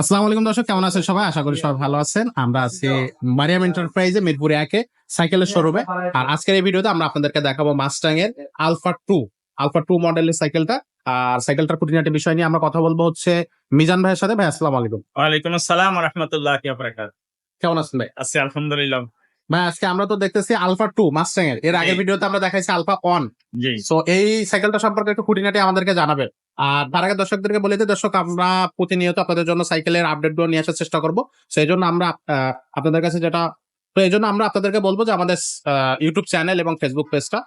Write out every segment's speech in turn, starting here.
আসসালামু আলাইকুম দর্শক কেমন আছেন সবাই? আশা করি সবাই ভালো আছেন। আমরা আছি মারিয়াম এন্টারপ্রাইজে মিরপুরে একে সাইকেলের শোরুমে আর আজকের এই ভিডিওতে আমরা আপনাদেরকে দেখাবো মাস্টাং এর আলফা টু আলফা টু মডেলের সাইকেলটা। আর সাইকেলটার খুঁটিনাটি বিষয় নিয়ে আমরা কথা বলব হচ্ছে মিজান ভাইয়ের সাথে। ভাই আসসালামু আলাইকুম। ওয়ালাইকুম আসসালাম রহমতুল্লাহ কেমন আছেন ভাই? আছি আলহামদুলিল্লাহ। ভাই আজকে আমরা তো দেখতেছি আলফা টু মাস্টাং এর। এর আগের। ভিডিওতে আমরা দেখাইছি আলফা ওয়ান সো এই সাইকেলটা সম্পর্কে একটু খুঁটিনাটি আমাদেরকে জানাবেন। আর তার আগে দর্শকদেরকে বলে দিই দর্শক আমরা প্রতিনিয়ত আপনাদের জন্য সাইকেলের আপডেটগুলো নিয়ে আসার চেষ্টা করব। সেই জন্য আমরা আপনাদের কাছে যেটা তো এই জন্য আমরা আপনাদেরকে বলব যে আমাদের ইউটিউব চ্যানেল এবং ফেসবুক পেজটা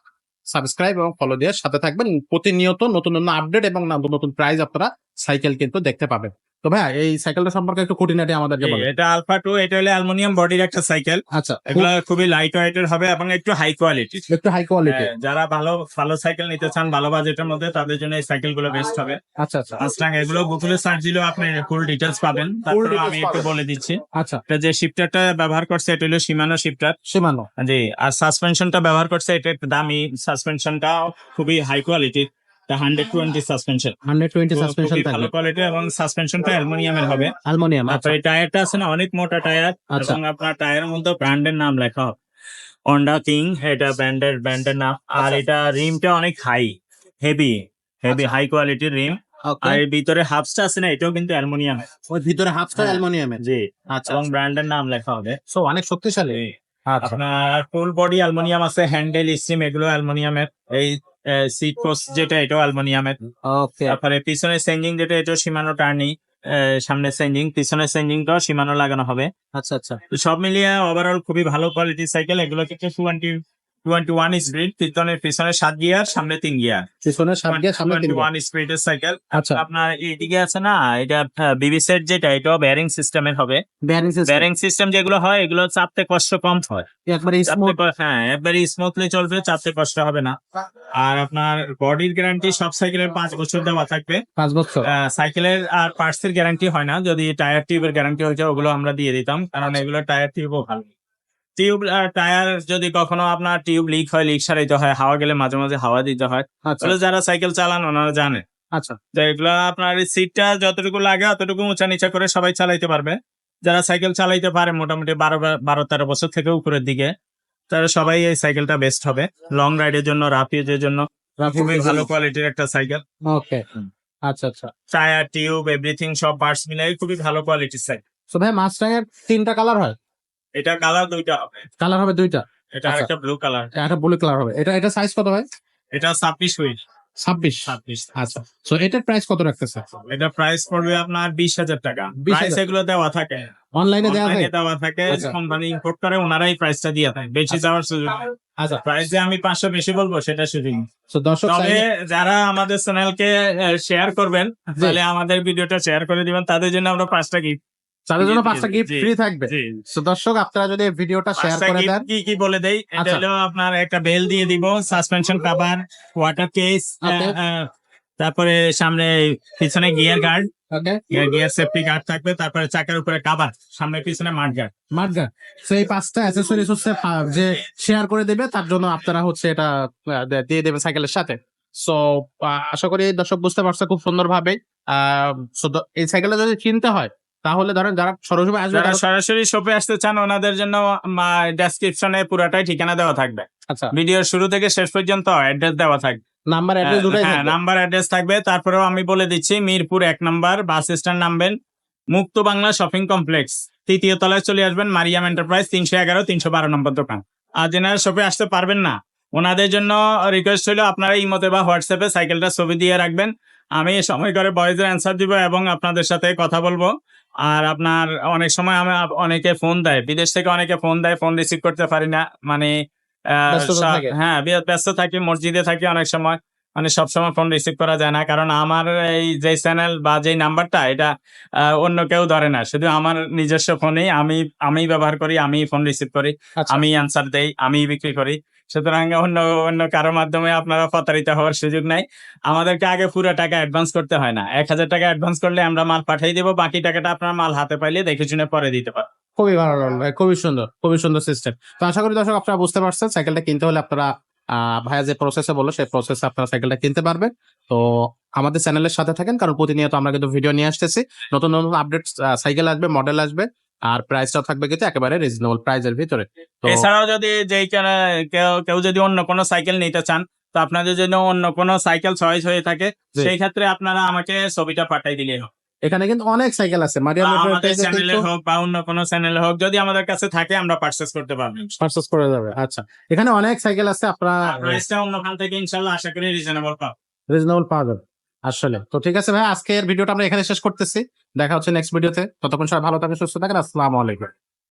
সাবস্ক্রাইব এবং ফলো দিয়ে সাথে থাকবেন। প্রতিনিয়ত নতুন নতুন আপডেট এবং নতুন নতুন প্রাইজ আপনারা সাইকেল কিন্তু দেখতে পাবেন। তো ভাইয়া এই সাইকেলটা সম্পর্কে একটু খুঁটিনাটি আমাদেরকে বলেন। এটা আলফা টু এটা হলো অ্যালুমিনিয়াম বডির একটা সাইকেল আচ্ছা এগুলো খুবই লাইট ওয়েটের হবে এবং একটু হাই কোয়ালিটি একটু হাই কোয়ালিটি যারা ভালো ভালো সাইকেল নিতে চান ভালো বাজেটের মধ্যে তাদের জন্য এই সাইকেলগুলো বেস্ট হবে। আচ্ছা আচ্ছা। মাস্টাং এগুলো গুগলে সার্চ দিলেও আপনি ফুল ডিটেলস পাবেন। তারপরে আমি একটু বলে দিচ্ছি। আচ্ছা। এটা যে শিফটারটা ব্যবহার করছে এটা হলো সীমানো শিফটার সীমানো জি আর সাসপেনশনটা ব্যবহার করছে এটা একটু দামি। সাসপেনশনটা খুবই হাই কোয়ালিটির hundred twenty suspension hundred twenty suspension ভালো কোয়ালিটি এবং সাসপেনশনটা অ্যালুমিনিয়ামের হবে। অ্যালুমিনিয়াম আচ্ছা। তারপরে টায়ারটা আছে না অনেক মোটা টায়ার। আচ্ছা। এবং আপনার টায়ারের মধ্যে ব্র্যান্ডের নাম লেখা হবে। হন্ডা কিং এটা ব্র্যান্ডের ব্র্যান্ডের নাম। আর আচ্ছা। এটা রিমটা অনেক হাই হেভি হেভি হাই কোয়ালিটির রিম। আর এর ভিতরে হাফসটা আছে না এটাও কিন্তু অ্যালুমিনিয়াম ওই ভিতরে হ্যাঁ। অ্যালুমিনিয়ামের জি। আচ্ছা। এবং ব্র্যান্ডের নাম লেখা হবে। সো অনেক শক্তিশালী। আচ্ছা। আপনার ফুল বডি অ্যালুমিনিয়াম আছে হ্যান্ডেল স্টিম এগুলো অ্যালুমিনিয়ামের এই সিট পোস্ট যেটা এটাও অ্যালুমিনিয়ামের তারপরে পিছনে সেঞ্জিং যেটা এটাও সীমানো টার্নি সামনে সেঞ্জিং পিছনে সেঞ্জিংটাও সীমানো লাগানো হবে। আচ্ছা আচ্ছা। তো সব মিলিয়ে ওভারঅল খুবই ভালো কোয়ালিটির সাইকেল এগুলো কিন্তু টোয়েন্টি টোয়েন্টি ওয়ান স্পিড পিছনে পিছনে সাত গিয়ার সামনে তিন গিয়ার পিছনে সাত দিয়ে সামনে তিন ওয়ান স্পিডের সাইকেল আচ্ছা। আপনার এইদিকে আছে না এটা বিবি সেট যেটা ব্যারিং সিস্টেমের হবে। বেয়ারিং সিস্টেম ব্যারিং সিস্টেম যেগুলো হয় এগুলো চাপতে কষ্ট কম হয়। একবারে স্মুথ হ্যাঁ একবারে স্মুথলি চলবে চাপতে কষ্ট হবে না। আর আপনার বডির গ্যারান্টি সব সাইকেলের পাঁচ বছর দেওয়া থাকবে। পাঁচ বছর। সাইকেলের আর পার্টস এর গ্যারান্টি হয় না। যদি টায়ার টিউবের গ্যারান্টি হয়ে যায় ওগুলো আমরা দিয়ে দিতাম। কারণ এগুলো টায়ার টিউবও ভালো। টিউব আর টায়ার যদি কখনো আপনার টিউব লিক হয় লিক সারাইতে হয় হাওয়া গেলে মাঝে মাঝে হাওয়া দিতে হয়। আচ্ছা। তাহলে যারা সাইকেল চালান ওনারা জানে। আচ্ছা। এগুলো আপনার সিটটা যতটুকু লাগে অতটুকু উঁচা নিচা করে সবাই চালাইতে পারবে। যারা সাইকেল চালাইতে পারে মোটামুটি বারো বারো তেরো বছর থেকে উপরের দিকে তারা সবাই এই সাইকেলটা বেস্ট হবে। লং রাইডের জন্য রাফ ইউজের জন্য। খুবই ভালো কোয়ালিটির একটা সাইকেল ওকে আচ্ছা আচ্ছা। টায়ার টিউব এভরিথিং সব পার্টস মিলাই খুবই ভালো কোয়ালিটির সাইকেল সো ভাই তিনটা কালার হয়? এটা কালার দুইটা হবে। কালার হবে দুইটা? এটা আচ্ছা। একটা ব্লু কালার একটা ব্লু কালার হবে। এটা এটা সাইজ কত হয় এটা ছাব্বিশ উইট ছাব্বিশ? ছাব্বিশ। আচ্ছা। সো এটার প্রাইস কত রাখতেছে? এটা প্রাইস পড়বে আপনার বিশ হাজার টাকা। প্রাইস এগুলো দেওয়া থাকে। অনলাইনে দেওয়া অনলাইনে দেওয়া থাকে। আচ্ছা। কোম্পানি ইম্পোর্ট করে ওনারাই প্রাইসটা দিয়ে থাকে বেশি আচ্ছা। যাওয়ার সুযোগ আচ্ছা। প্রাইস যে আমি পাঁচশো বেশি বলব সেটা সুযোগ নেই। সো দর্শক তবে যারা আমাদের চ্যানেলকে শেয়ার করবেন তাহলে আমাদের ভিডিওটা শেয়ার করে দিবেন। তাদের জন্য আমরা পাঁচটা গিফট তাদের জন্য পাঁচটা গিফট ফ্রি থাকবে। সো দর্শক আপনারা যদি ভিডিওটা শেয়ার করে দেন। কি কি বলে দেই? এটা আচ্ছা। হলো আপনার একটা বেল দিয়ে দিব সাসপেনশন কভার ওয়াটার কেস তারপরে সামনে পিছনে gear guard gear safety guard থাকবে তারপরে চাকার উপরে কাভার সামনে পিছনে মাঠ গার্ড মার্গার সো এই পাঁচটা অ্যাসেসরিজ হচ্ছে যে শেয়ার করে দেবে তার জন্য আপনারা হচ্ছে এটা দিয়ে দেবেন সাইকেলের সাথে। সো আশা করি দর্শক বুঝতে পারছে খুব সুন্দর ভাবে এই সাইকেলটা যদি চিনতে হয় তাহলে ধরেন যারা সরজমে আসবে যারা সরাসরি শপে আসতে চান ওনাদের জন্য ডেসক্রিপশনে পুরাটাই ঠিকানা দেওয়া থাকবে। আচ্ছা। ভিডিওর শুরু থেকে শেষ পর্যন্ত অ্যাড্রেস দেওয়া থাকবে। নাম্বার অ্যাড্রেস দুটাই হ্যাঁ। নাম্বার অ্যাড্রেস থাকবে। তারপরেও আমি বলে দিচ্ছি মিরপুর এক নাম্বার বাস স্ট্যান্ড নামবেন। মুক্ত বাংলা শপিং কমপ্লেক্স তৃতীয় তলায় চলে আসবেন মারিয়াম এন্টারপ্রাইজ তিনশো এগারো তিনশো বারো নম্বর দোকান। আর যেনারা শপে আসতে পারবেন না। ওনাদের জন্য রিকোয়েস্ট হলো আপনারা ইমোতে বা হোয়াটসঅ্যাপে সাইকেলটা ছবি দিয়ে রাখবেন। আমি সময় করে ভয়েসের অ্যান্সার দিব এবং আপনাদের সাথে কথা বলব। আর আপনার অনেক সময় আমি অনেকে ফোন দেয়। বিদেশ থেকে অনেকে ফোন দেয় ফোন রিসিভ করতে পারি না। মানে হ্যাঁ ব্যস্ত থাকি মসজিদে থাকি অনেক সময়। মানে সবসময় ফোন রিসিভ করা যায় না। কারণ আমার এই যে চ্যানেল বা যে নাম্বারটা এটা আহ, অন্য কেউ ধরে না। শুধু আমার নিজস্ব ফোনেই আমি আমি ব্যবহার করি আমি ফোন রিসিভ করি আচ্ছা। আমি অ্যান্সার দেই আমি বিক্রি করি। সুতরাং অন্য অন্য কারোর মাধ্যমে আপনারা প্রতারিত হওয়ার সুযোগ নাই। আমাদেরকে আগে পুরো টাকা অ্যাডভান্স করতে হয় না। এক হাজার টাকা অ্যাডভান্স করলে আমরা মাল পাঠিয়ে দেবো, বাকি টাকাটা আপনার মাল হাতে পাইলে দেখে শুনে পরে দিতে পারেন খুবই ভালো লাগল ভাই, খুবই সুন্দর খুবই সুন্দর সিস্টেম তো আশা করি দর্শক আপনারা বুঝতে পারছেন সাইকেলটা কিনতে হলে আপনারা ভাইয়া যে প্রসেসে বলল, সেই প্রসেসে আপনারা সাইকেলটা কিনতে পারবেন। তো আমাদের চ্যানেলের সাথে থাকেন, কারণ প্রতিনিয়ত আমরা কিন্তু ভিডিও নিয়ে আসতেছি। নতুন নতুন আপডেট সাইকেল আসবে মডেল আসবে। আর প্রাইসটাও থাকবে কিন্তু একেবারে রিজনেবল প্রাইসের ভিতরে। তো এছাড়াও যদি যেই কেউ কেউ যদি অন্য কোনো সাইকেল নিতে চান তো আপনাদের জন্য অন্য কোনো সাইকেল চয়েস হয়ে থাকে সেই ক্ষেত্রে আপনারা আমাকে ছবিটা পাঠাই দিলে হোক এখানে কিন্তু অনেক সাইকেল আছে মারিয়া চ্যানেলে হোক বা অন্য কোনো চ্যানেলে হোক যদি আমাদের কাছে থাকে আমরা পারচেস করতে পারব। পারচেস করে যাবে আচ্ছা। এখানে অনেক সাইকেল আছে আপনারা প্রাইসটা অন্য খান থেকে ইনশাল্লাহ আশা করি রিজনেবল পাবো। রিজনেবল পাওয়া যাবে। আসলে। তো ঠিক আছে ভাই, আজকের ভিডিওটা আমরা এখানে শেষ করতেছি। দেখা হচ্ছে নেক্সট ভিডিওতে ততক্ষণ সবাই ভালো থাকেন সুস্থ থাকেন আসসালামু আলাইকুম।